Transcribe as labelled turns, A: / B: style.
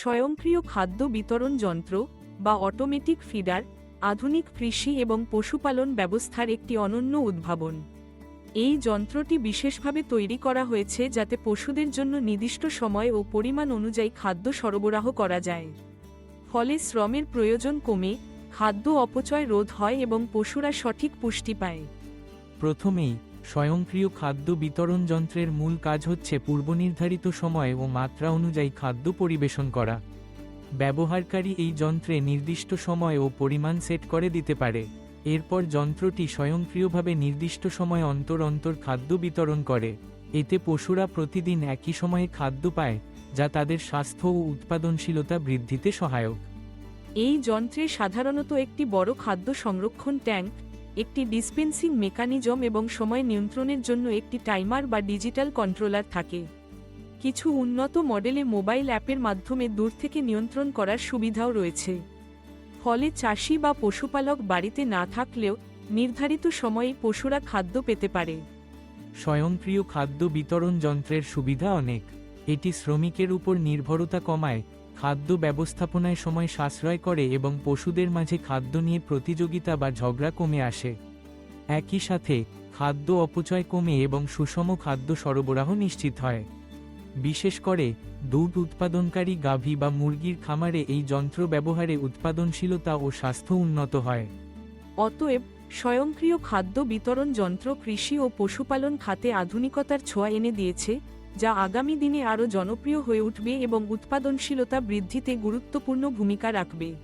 A: স্বয়ংক্রিয় খাদ্য বিতরণ যন্ত্র বা অটোমেটিক ফিডার, আধুনিক কৃষি এবং পশুপালন ব্যবস্থার একটি অনন্য উদ্ভাবন। এই যন্ত্রটি বিশেষভাবে তৈরি করা হয়েছে যাতে পশুদের জন্য নির্দিষ্ট সময় ও পরিমাণ অনুযায়ী খাদ্য সরবরাহ করা যায়। ফলে শ্রমের প্রয়োজন কমে, খাদ্য অপচয় রোধ হয় এবং পশুরা সঠিক পুষ্টি পায়।
B: প্রথমেই স্বয়ংক্রিয় খাদ্য বিতরণ যন্ত্রের মূল কাজ হচ্ছে পূর্বনির্ধারিত সময় ও মাত্রা অনুযায়ী খাদ্য পরিবেশন করা। ব্যবহারকারী এই যন্ত্রে নির্দিষ্ট সময় ও পরিমাণ সেট করে দিতে পারে। এরপর যন্ত্রটি স্বয়ংক্রিয়ভাবে নির্দিষ্ট সময় অন্তর অন্তর খাদ্য বিতরণ করে। এতে পশুরা প্রতিদিন একই সময়ে খাদ্য পায়, যা তাদের স্বাস্থ্য ও উৎপাদনশীলতা বৃদ্ধিতে সহায়ক।
A: এই যন্ত্রে সাধারণত একটি বড় খাদ্য সংরক্ষণ ট্যাঙ্ক একটি ডিসপেন্সিং মেকানিজম এবং সময় নিয়ন্ত্রণের জন্য একটি টাইমার বা ডিজিটাল কন্ট্রোলার থাকে। কিছু উন্নত মডেলে মোবাইল অ্যাপের মাধ্যমে দূর থেকে নিয়ন্ত্রণ করার সুবিধাও রয়েছে। ফলে চাষি বা পশুপালক বাড়িতে না থাকলেও নির্ধারিত সময়ে পশুরা খাদ্য পেতে পারে।
B: স্বয়ংক্রিয় খাদ্য বিতরণ যন্ত্রের সুবিধা অনেক। এটি শ্রমিকের উপর নির্ভরতা কমায় খাদ্য ব্যবস্থাপনায় সময় সাশ্রয় করে এবং পশুদের মাঝে খাদ্য নিয়ে প্রতিযোগিতা বা ঝগড়া কমে আসে। একই সাথে, খাদ্য অপচয় কমে এবং সুষম খাদ্য সরবরাহ নিশ্চিত হয়। বিশেষ করে, দুধ উৎপাদনকারী গাভী বা মুরগির খামারে এই যন্ত্র ব্যবহারে উৎপাদনশীলতা ও স্বাস্থ্য উন্নত হয়।
A: অতএব, স্বয়ংক্রিয় খাদ্য বিতরণ যন্ত্র কৃষি ও পশুপালন খাতে আধুনিকতার ছোঁয়া এনে দিয়েছে। যা আগামী দিনে আরও জনপ্রিয় হয়ে উঠবে এবং উৎপাদনশীলতা বৃদ্ধিতে গুরুত্বপূর্ণ ভূমিকা রাখবে।